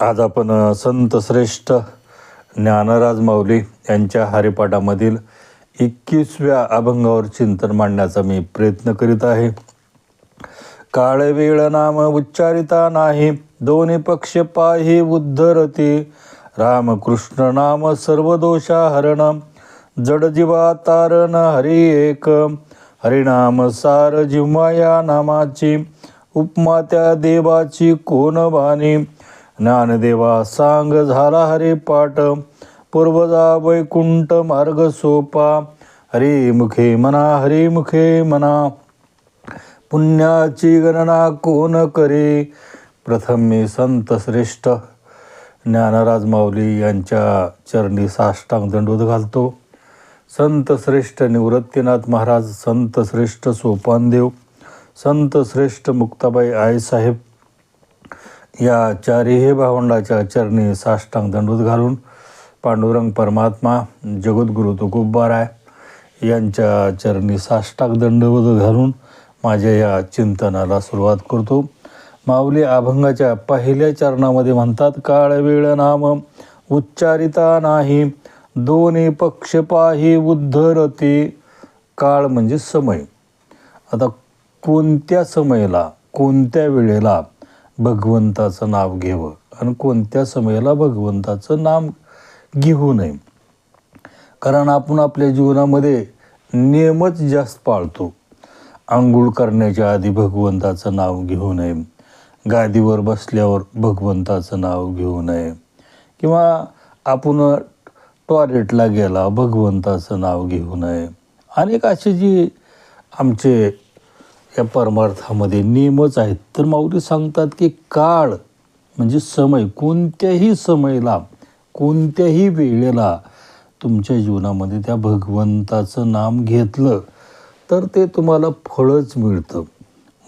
आज आपण संत श्रेष्ठ ज्ञानराज माऊली यांच्या हरिपाठामधील एकवीसव्या अभंगावर चिंतन मांडण्याचा मी प्रयत्न करीत आहे. काळवेळ नाम उच्चारिता नाही दोन्ही पक्ष पाही उद्धरती. रामकृष्ण नाम सर्व दोषा हरण जड जीवा तारण हरी एक. हरिनाम सार जिव्हा या नामाची उपमा त्या देवाची कोण बाणी ज्ञानदेवा सांग झाला हरे पाठ पूर्वजा वैकुंठ मार्ग सोपा. हरे मुखे मना हरे मुखे मना. पुण्याची गणना कोण करे? प्रथम मी संत श्रेष्ठ ज्ञानराज माऊली यांच्या चरणी साष्टांग दंडोद घालतो. संत श्रेष्ठ निवृत्तीनाथ महाराज संत श्रेष्ठ सोपानदेव संत श्रेष्ठ मुक्ताबाई आईसाहेब या चारही भावंडाच्या चरणी साष्टांग दंडवत घालून पांडुरंग परमात्मा जगद्गुरु तुकोबाराय यांच्या चरणी साष्टांग दंडवत घालून माझ्या या चिंतनाला सुरुवात करतो. माऊली अभंगाच्या पहिल्या चरणामध्ये म्हणतात काळ वेळ नाम उच्चारिता नाही दोन्ही पक्ष पाही उद्धरते. काळ म्हणजे समय. आता कोणत्या समयला कोणत्या वेळेला भगवंताचं नाव घ्यावं. आणि कोणत्या समयाला भगवंताचं नाम घेऊ नये. कारण आपण आपल्या जीवनामध्ये नियमच जास्त पाळतो. आंघोळ करण्याच्या आधी भगवंताचं नाव घेऊ नये. गादीवर बसल्यावर भगवंताचं नाव घेऊ नये. किंवा आपण टॉयलेटला गेला भगवंताचं नाव घेऊ नये. अनेक असे जी आमचे या परमार्थामध्ये नियमच आहेत. तर माऊली सांगतात की काळ म्हणजे समय. कोणत्याही समयला कोणत्याही वेळेला तुमच्या जीवनामध्ये त्या भगवंताचं नाम घेतलं तर ते तुम्हाला फळच मिळतं.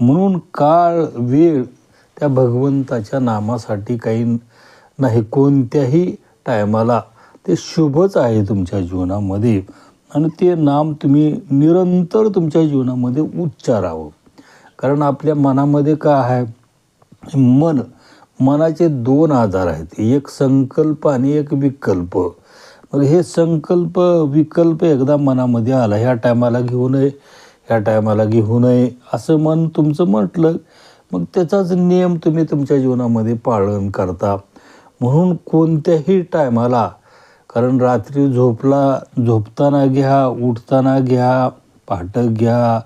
म्हणून काळ वेळ त्या भगवंताच्या नामासाठी काही नाही. कोणत्याही टायमाला ते शुभच आहे तुमच्या जीवनामध्ये. आणि ते नाम तुम्ही निरंतर तुमच्या जीवनामध्ये उच्चारावं. कारण आपल्या मनामध्ये काय आहे? मन मनाचे दोन आधार आहेत. एक संकल्प आणि एक विकल्प. मग हे संकल्प विकल्प एकदा मनामध्ये आला ह्या टायमाला घेऊ नये ह्या टायमाला घेऊ नये असं मन तुमचं म्हटलं मग त्याचाच नियम तुम्ही तुमच्या जीवनामध्ये पालन करता. म्हणून कोणत्याही टायमाला कारण रात्री झोपला झोपताना घ्या उठताना घ्या पहाटं घ्या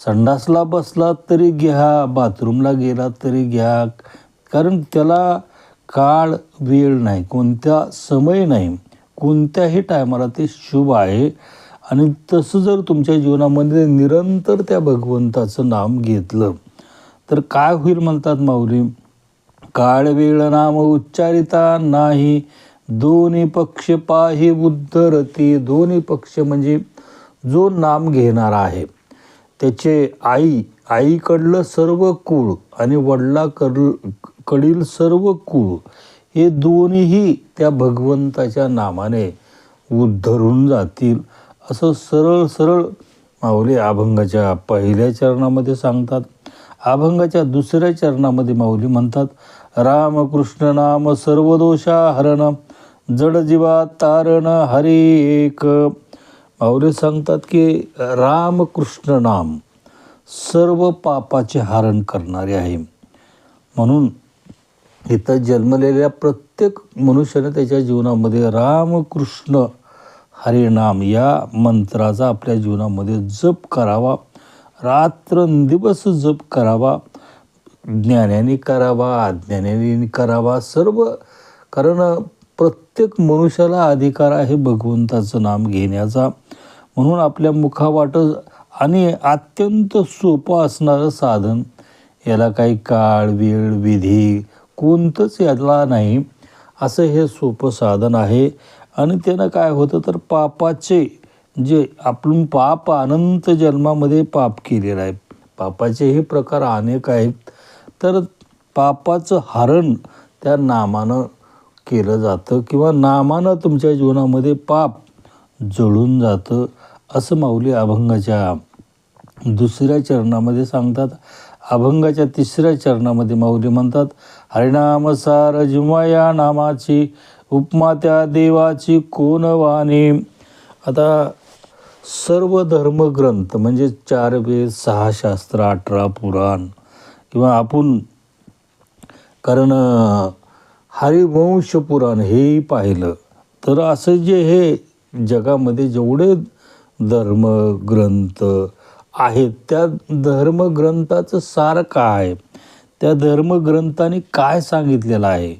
संडासला बसला तरी घ्या बाथरूमला गेला तरी घ्या. कारण त्याला काळ वेळ नाही कोणत्या समय नाही कोणत्याही टायमाला ते शुभ आहे. आणि तसं जर तुमच्या जीवनामध्ये निरंतर त्या भगवंताचं नाम घेतलं तर काय होईल म्हणतात माऊली? काळ वेळ नाम उच्चारिता नाही. दोन्ही पक्ष पाही उद्धरती. दोन्ही पक्ष म्हणजे जो नाम घेणारा आहे. त्याचे आई आईकडलं सर्व कुळ आणि वडिलाकडल कडील सर्व कुळ हे दोन्हीही त्या भगवंताच्या नामाने उद्धरून जातील असं सरळ सरळ माऊली अभंगाच्या पहिल्या चरणामध्ये सांगतात. अभंगाच्या दुसऱ्या चरणामध्ये माऊली म्हणतात रामकृष्ण नाम सर्व दोषा हरण जडजीवा तारण हरी एक आवरे सांगतात की रामकृष्ण नाम सर्व पापाचे हरण करणारे आहे. म्हणून इथं जन्मलेल्या प्रत्येक मनुष्याने त्याच्या जीवनामध्ये रामकृष्ण हरिनाम या मंत्राचा आपल्या जीवनामध्ये जप करावा. रात्रंदिवस जप करावा. ज्ञानाने करावा अज्ञानाने करावा. सर्व कारण प्रत्येक मनुष्याला अधिकार आहे भगवंताचं नाम घेण्याचा. म्हणून आपल्या मुखावाट आणि अत्यंत सोपं असणारं साधन. याला काही काळ वेळ विधी कोणतंच याला नाही. असं हे सोपं साधन आहे. आणि त्यानं काय होतं तर पापाचे जे आपण पाप अनंत जन्मामध्ये पाप केलेलं आहे. पापाचे हे प्रकार अनेक आहेत. तर पापाचं हरण त्या नामानं केलं जातं किंवा नामानं तुमच्या जीवनामध्ये पाप जळून जातं असं माऊली अभंगाच्या दुसऱ्या चरणामध्ये सांगतात. अभंगाच्या तिसऱ्या चरणामध्ये माऊली म्हणतात हरिनाम सार या नामाची उपमा त्या देवाची कोण वाणी? आता सर्व धर्मग्रंथ म्हणजे चार वेद सहा शास्त्र अठरा पुराण किंवा आपण कारण हरिवंश पुराण हेही पाहिलं. तर असं जे हे जगामध्ये जेवढे धर्मग्रंथ आहेत त्या धर्मग्रंथाचं सार काय? त्या धर्मग्रंथाने काय सांगितलेलं आहे?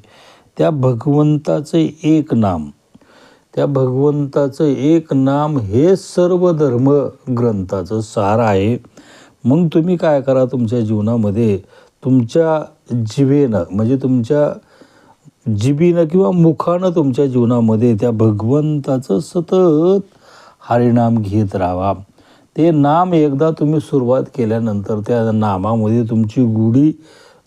त्या भगवंताचं एक नाम. त्या भगवंताचं एक नाम हे सर्व धर्म ग्रंथाचं सार आहे. मग तुम्ही काय करा तुमच्या जीवनामध्ये? तुमच्या जीवेनं म्हणजे तुमच्या जिबीनं किंवा मुखानं तुमच्या जीवनामध्ये त्या भगवंताचं सतत हरिनाम घेत राहा. ते नाम एकदा तुम्ही सुरुवात केल्यानंतर त्या नामामध्ये तुमची गुढी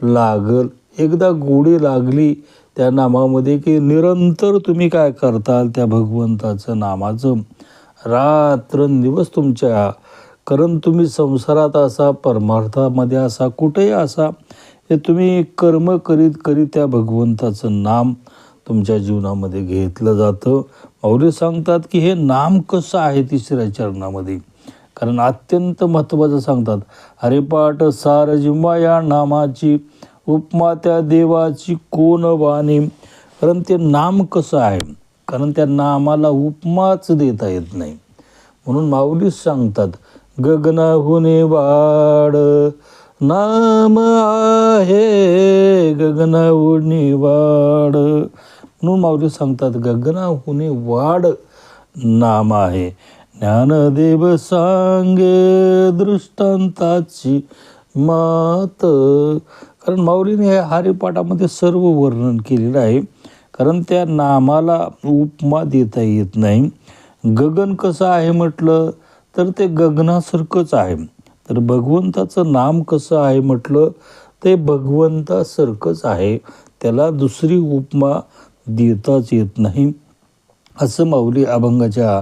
लागल. एकदा गुढी लागली त्या नामामध्ये की निरंतर तुम्ही काय करताल त्या भगवंताचं नामाचं? रात्रंदिवस तुमच्या कारण तुम्ही संसारात असा परमार्थामध्ये असा कुठेही असा हे तुम्ही कर्म करीत करीत त्या भगवंताचं नाम तुमच्या जीवनामध्ये घेतलं जातं. माऊली सांगतात की हे नाम कसं आहे तिसऱ्या चरणामध्ये? कारण अत्यंत महत्त्वाचं सांगतात हरिपाठ सार जिंबा या नामाची उपमा त्या देवाची कोण वाणी? कारण ते नाम कसं आहे? कारण त्या नामाला उपमाच देता येत नाही. म्हणून माऊलीच सांगतात गगनाहुने वाड नाम आहे गगनाहुने वाड म्हणून माऊली सांगतात गगनाहुनी वाड नाम आहे. ज्ञानदेव सांगे दृष्टांताची मात. कारण माऊलीने हे हरिपाठामध्ये सर्व वर्णन केलेलं आहे. कारण त्या नामाला उपमा देता येत नाही. गगन कसं आहे म्हटलं तर ते गगनासारखंच आहे. तर भगवंताचं नाम कसं आहे म्हटलं ते भगवंतासारखंच आहे. त्याला दुसरी उपमा देताच येत नाही. असं माऊली अभंगाच्या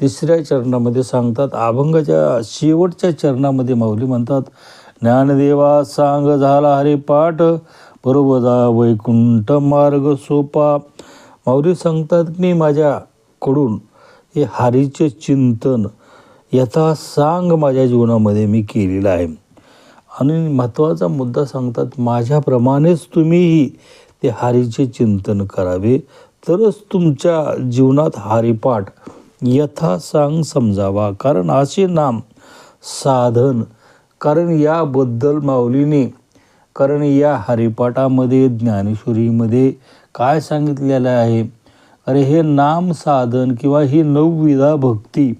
तिसऱ्या चरणामध्ये सांगतात. अभंगाच्या शेवटच्या चरणामध्ये माऊली म्हणतात ज्ञानदेवा सांग झाला हरिपाठ बरोबर वैकुंठ मार्ग सोपा. माऊली सांगतात मी माझ्याकडून हे हरीचे चिंतन यथा सांग माझ्या जीवनामध्ये मी केलेला आहे. आणि महत्त्वाचा मुद्दा सांगतात माझ्याप्रमाणेच तुम्हीही ते हारीचे चिंतन करावे. तरच तुमच्या जीवनात हारीपाठ यथा सांग समजावा. कारण असे नाम साधन कारण याबद्दल माऊलीने कारण या हरिपाठामध्ये ज्ञानेश्वरीमध्ये काय सांगितलेलं आहे? अरे हे नाम साधन किंवा ही नवविधा भक्ती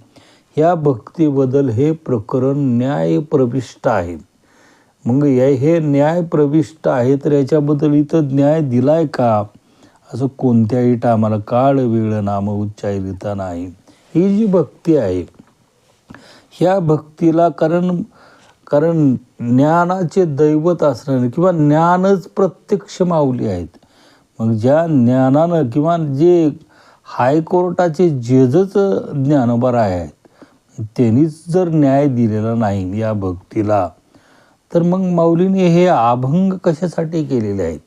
या भक्तीबद्दल हे प्रकरण न्यायप्रविष्ट आहे. मग या हे न्यायप्रविष्ट आहे तर याच्याबद्दल इथं न्याय दिलाय का? असं कोणत्याही टायमाला काळ वेळ नाम उच्चारिता नाही. ही जी भक्ती आहे ह्या भक्तीला कारण कारण ज्ञानाचे दैवत असणारे किंवा ज्ञानच प्रत्यक्ष माऊली आहेत. मग ज्या ज्ञानानं किंवा जे हायकोर्टाचे जेजच ज्ञानोबार आहेत त्यांनीच जर न्याय दिलेला नाही या भक्तीला तर मग माऊलीने हे अभंग कशासाठी केलेले आहेत?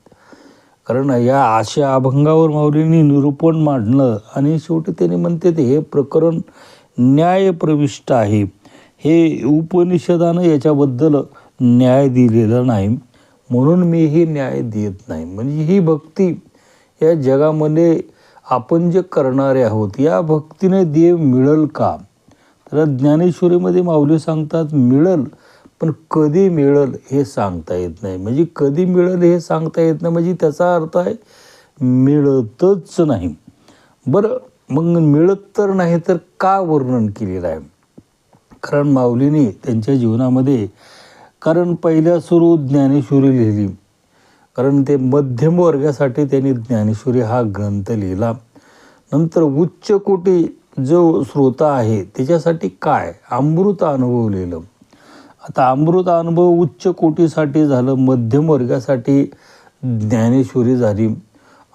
कारण या अशा अभंगावर माऊलींनी निरूपण मांडलं आणि शेवटी त्यांनी म्हणते ते हे प्रकरण न्यायप्रविष्ट आहे. हे उपनिषदानं याच्याबद्दल न्याय दिलेला नाही म्हणून मी हे न्याय देत नाही. म्हणजे ही भक्ती या जगामध्ये आपण जे करणारे आहोत या भक्तीने देव मिळेल का? तर ज्ञानेश्वरीमध्ये माऊली सांगतात मिळल पण कधी मिळल हे सांगता येत नाही. म्हणजे कधी मिळल हे सांगता येत नाही म्हणजे त्याचा अर्थ आहे मिळतच नाही. बरं मग मिळत तर नाही तर का वर्णन केलेलं आहे? कारण माऊलीने त्यांच्या जीवनामध्ये कारण पहिल्या सुरू ज्ञानेश्वरी लिहिली. कारण ते मध्यम वर्गासाठी त्यांनी ज्ञानेश्वरी हा ग्रंथ लिहिला. नंतर उच्च कोटी जो श्रोता आहे त्याच्यासाठी काय? अमृत अनुभव लिहिलं आता अमृत अनुभव उच्च कोटीसाठी झालं मध्यमवर्गासाठी ज्ञानेश्वरी झाली.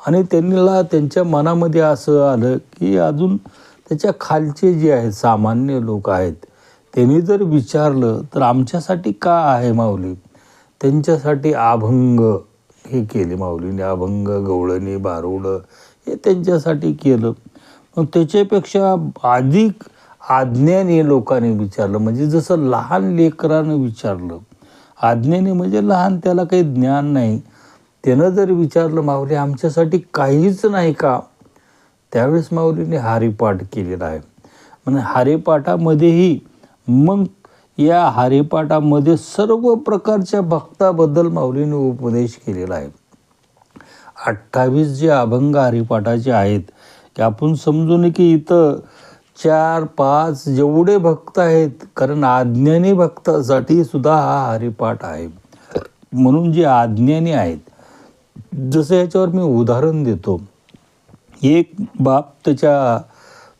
आणि त्यांना त्यांच्या मनामध्ये असं आलं की अजून त्याच्या खालचे जे आहेत सामान्य लोक आहेत त्यांनी जर विचारलं तर आमच्यासाठी का आहे माऊली? त्यांच्यासाठी अभंग हे केले माऊलीने. अभंग गवळणी बारुडं हे त्यांच्यासाठी केलं. मग त्याच्यापेक्षा अधिक आज्ञाने लोकांनी विचारलं. म्हणजे जसं लहान लेकरानं विचारलं. आज्ञाने म्हणजे लहान त्याला काही ज्ञान नाही. त्यानं जर विचारलं माऊली आमच्यासाठी काहीच नाही का? त्यावेळेस माऊलीने हारीपाठ केलेला आहे. म्हणजे हारेपाठामध्येही मग या हारेपाठामध्ये सर्व प्रकारच्या भक्ताबद्दल माऊलीने उपदेश केलेला आहे. अठ्ठावीस जे अभंग हरिपाठाचे आहेत की आपण समजू नये की इथं चार पाच जेवढे भक्त आहेत कारण आज्ञानी भक्तासाठी सुद्धा हा हरिपाठ आहे. म्हणून जे आज्ञानी आहेत जसं याच्यावर मी उदाहरण देतो. एक बाप त्याच्या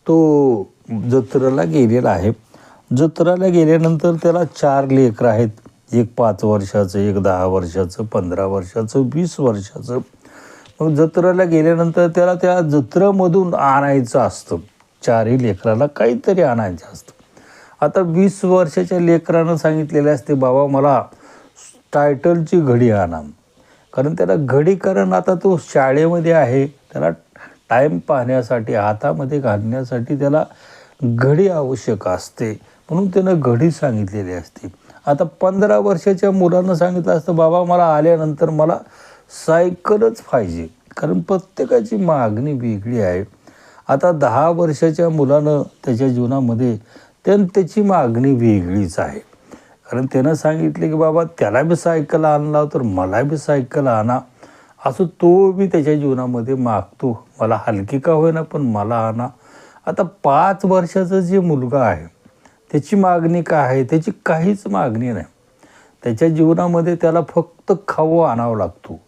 तो जत्रेला गेलेला आहे. जत्रेला गेल्यानंतर त्याला चार लेकरं आहेत. एक पाच वर्षाचं एक दहा वर्षाचं पंधरा वर्षाचं वीस वर्षाचं. मग जत्रेला गेल्यानंतर त्याला त्या जत्रेमधून आणायचं असतं. चारही लेकराला काहीतरी आणायचं असतं. आता वीस वर्षाच्या लेकरानं सांगितलेले असते बाबा मला टायटलची घडी आणा. कारण त्याला घडी कारण आता तो शाळेमध्ये आहे. त्याला टाईम पाहण्यासाठी हातामध्ये घालण्यासाठी त्याला घडी आवश्यक असते. म्हणून त्यानं घडी सांगितलेली असते. आता पंधरा वर्षाच्या मुलांना सांगितलं असतं बाबा मला आल्यानंतर मला सायकलच पाहिजे. कारण प्रत्येकाची मागणी वेगळी आहे. आता दहा वर्षाच्या मुलानं त्याच्या जीवनामध्ये त्यां त्याची मागणी वेगळीच आहे. कारण त्यानं सांगितले की बाबा त्याला बी सायकल आणला तर मला बी सायकल आणा. असं तो बी त्याच्या जीवनामध्ये मागतो. मला हलकी का होईना पण मला आणा. आता पाच वर्षाचा जे मुलगा आहे त्याची मागणी काय आहे? त्याची काहीच मागणी नाही. त्याच्या जीवनामध्ये त्याला फक्त खाऊ आणावं लागतो.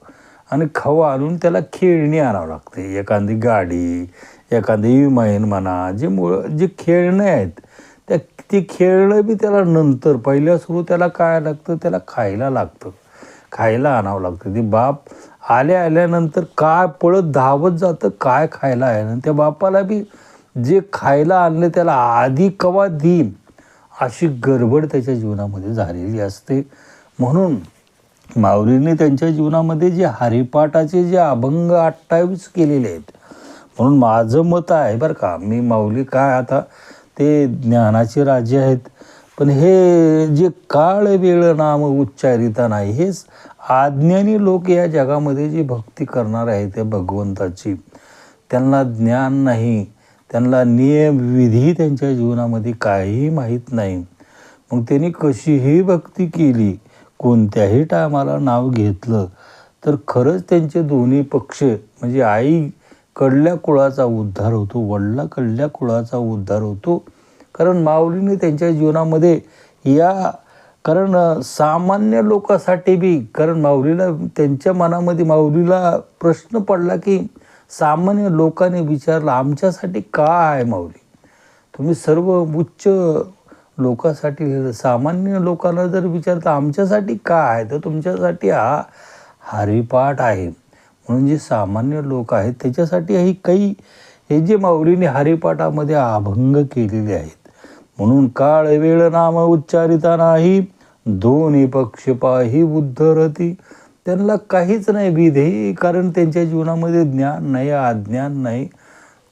आणि खवा आणून त्याला खेळणी आणावं लागते. एखादी गाडी एखादी विमाईन म्हणा जे मुळ जे खेळणे आहेत त्या ते खेळणं बी त्याला नंतर पहिल्या सुरू त्याला काय लागतं? त्याला खायला लागतं. खायला आणावं लागतं. ते बाप आल्या आल्यानंतर काय पळत धावत जातं काय खायला आहे? आणि त्या बापाला बी जे खायला आणलं त्याला आधी कवा देईन अशी गडबड त्याच्या जीवनामध्ये झालेली असते. म्हणून माऊलीने त्यांच्या जीवनामध्ये जे हरिपाठाचे जे अभंग अठ्ठावीस केलेले आहेत म्हणून माझं मत आहे बरं का मी माऊली काय आता ते ज्ञानाचे राज्य आहेत पण हे जे काळ वेळ नाम उच्चारिता नाही हेच आज्ञानी लोक या जगामध्ये जी भक्ती करणार आहे त्या भगवंताची त्यांना ज्ञान नाही त्यांना नियमविधी त्यांच्या जीवनामध्ये काहीही माहीत नाही. मग त्यांनी कशीही भक्ती केली कोणत्याही टायमाला नाव घेतलं तर खरंच त्यांचे दोन्ही पक्ष म्हणजे आई कडल्या कुळाचा उद्धार होतो वडला कडल्या कुळाचा उद्धार होतो. कारण माऊलीने त्यांच्या जीवनामध्ये या कारण सामान्य लोकासाठी बी कारण माऊलीला त्यांच्या मनामध्ये माऊलीला प्रश्न पडला की सामान्य लोकांनी विचारलं आमच्यासाठी का आहे माऊली? तुम्ही सर्व उच्च लोकांसाठी लिहिलं सामान्य लोकांना जर विचारतं आमच्यासाठी का आहे? तर तुमच्यासाठी हा हरिपाठ आहे. म्हणून जे सामान्य लोक आहेत त्याच्यासाठी ही काही हे जे माऊलीने हरिपाठामध्ये अभंग केलेले आहेत. म्हणून काळ वेळ नाम उच्चारिता नाही दोन्ही पक्ष पाही उद्धरती. त्यांना काहीच नाही विधेय कारण त्यांच्या जीवनामध्ये ज्ञान नाही अज्ञान नाही.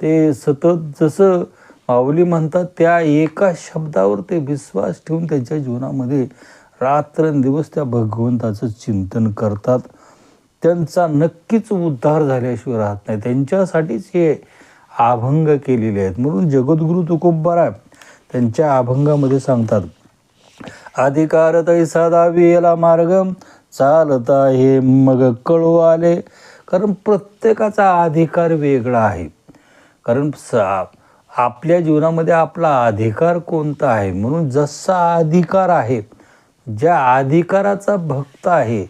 ते सतत जसं माऊली म्हणतात त्या एका शब्दावर ते विश्वास ठेवून त्यांच्या जीवनामध्ये रात्रंदिवस त्या भगवंताचं चिंतन करतात. त्यांचा नक्कीच उद्धार झाल्याशिवाय राहत नाही. त्यांच्यासाठीच हे अभंग केलेले आहेत. म्हणून जगद्गुरु तुकोबारा त्यांच्या अभंगामध्ये सांगतात अधिकार तैसा दाविला मार्ग चालता हे मग कळू आले. कारण प्रत्येकाचा अधिकार वेगळा आहे. कारण सा आपल्या जीवनामध्ये आपला अधिकार कोणता आहे? म्हणून जसा अधिकार आहे ज्या अधिकाराचा भक्त आहे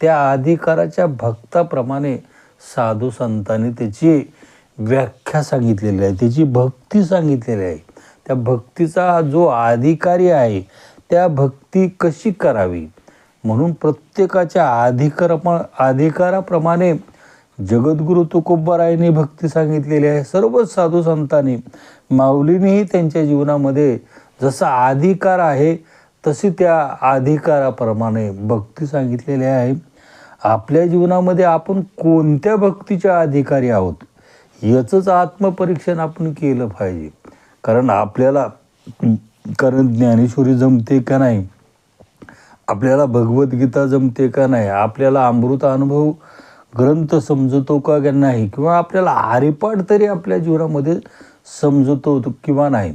त्या अधिकाराच्या भक्ताप्रमाणे साधू संतांनी त्याची व्याख्या सांगितलेली आहे त्याची भक्ती सांगितलेली आहे. त्या भक्तीचा जो अधिकारी आहे त्या भक्ती कशी करावी? म्हणून प्रत्येकाच्या अधिकारा अधिकाराप्रमाणे जगद्गुरु तुकोबारायांनी भक्ती सांगितलेली आहे. सर्वच साधू संतांनी माऊलीनेही त्यांच्या जीवनामध्ये जसा अधिकार आहे तशी त्या अधिकाराप्रमाणे भक्ती सांगितलेली आहे. आपल्या जीवनामध्ये आपण कोणत्या भक्तीच्या अधिकारी आहोत याचंच आत्मपरीक्षण आपण केलं पाहिजे. कारण आपल्याला कारण ज्ञानेश्वरी जमते का नाही? आपल्याला भगवद्गीता जमते का नाही? आपल्याला अमृत अनुभव ग्रंथ समजतो का की नाही? किंवा आपल्याला हरिपाठ तरी आपल्या जीवनामध्ये समजतो किंवा नाही?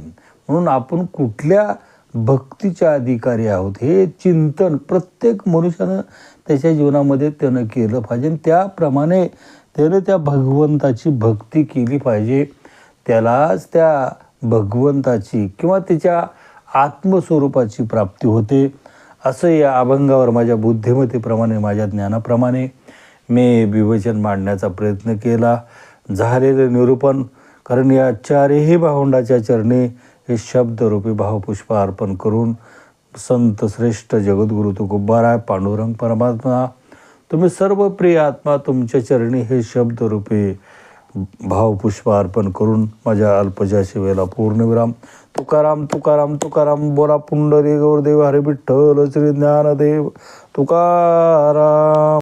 म्हणून आपण कुठल्या भक्तीच्या अधिकारी आहोत हे चिंतन प्रत्येक मनुष्यानं त्याच्या जीवनामध्ये त्यानं केलं पाहिजे. आणि त्याप्रमाणे त्यानं त्या भगवंताची भक्ती केली पाहिजे. त्यालाच त्या भगवंताची किंवा त्याच्या आत्मस्वरूपाची प्राप्ती होते. असं या अभंगावर माझ्या बुद्धिमत्तेप्रमाणे माझ्या ज्ञानाप्रमाणे मी विवेचन मांडण्याचा प्रयत्न केला. झालेलं निरूपण कारण या चारही भावंडाच्या चरणी हे शब्दरूपी भावपुष्प अर्पण करून संत श्रेष्ठ जगद्गुरु तुकोबाराय पांडुरंग परमात्मा तुम्ही सर्व प्रिय आत्मा तुमच्या चरणी हे शब्दरूपी भावपुष्प अर्पण करून माझ्या अल्पच्या शिवेला पूर्णविराम तुकाराम तुकाराम तुकाराम बोला पुंडरी गौरदेव हरिविठ्ठल श्री ज्ञानदेव तुकाराम.